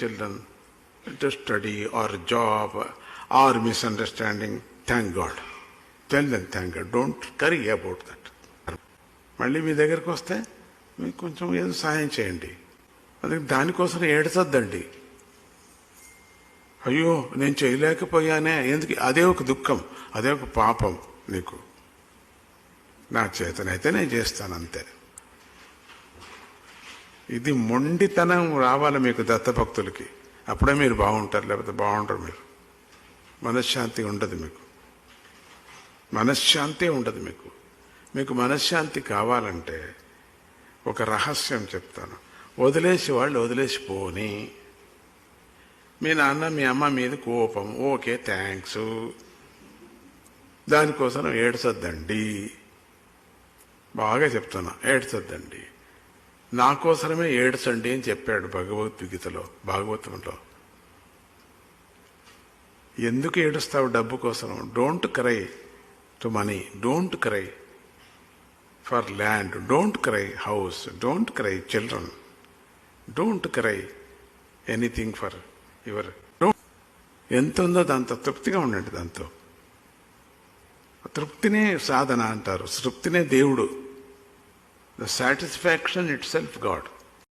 children to study or job or misunderstanding, thank God. Tell them thank God. Don't curry about that. మళ్ళీ మీ దగ్గరికి వస్తే మీకు కొంచెం ఏదో సహాయం చేయండి అది దానికోసం ఏడ్చొద్దండి అయ్యో నేను చేయలేకపోయానే ఎందుకు అదే ఒక దుఃఖం అదే ఒక పాపం నీకు నా చేతనైతే నేను చేస్తాను అంతే ఇది మొండితనం రావాలి మీకు దత్తభక్తులకి. అప్పుడే మీరు బాగుంటారు లేకపోతే బాగుంటారు మీరు. మనశ్శాంతి ఉండదు మీకు. మనశ్శాంతి ఉండదు మీకు. మీకు మనశ్శాంతి కావాలంటే ఒక రహస్యం చెప్తాను. వదిలేసి వాళ్ళు వదిలేసి పోని. మీ నాన్న మీ అమ్మ మీద కోపం ఓకే థ్యాంక్స్. దానికోసం ఏడ్చొద్దండి బాగా చెప్తున్నా ఏడ్చొద్దండి నా కోసమే ఏడ్చండి అని చెప్పాడు భగవద్గీతలో భాగవతంలో ఎందుకు ఏడుస్తావు డబ్బు కోసం? Don't cry to money don't cry for land don't cry house don't cry children don't cry anything for your ఎంత ఉందో దాంతో తృప్తిగా ఉండండి దాంతో. తృప్తినే సాధన అంటారు. తృప్తినే దేవుడు. The satisfaction itself God.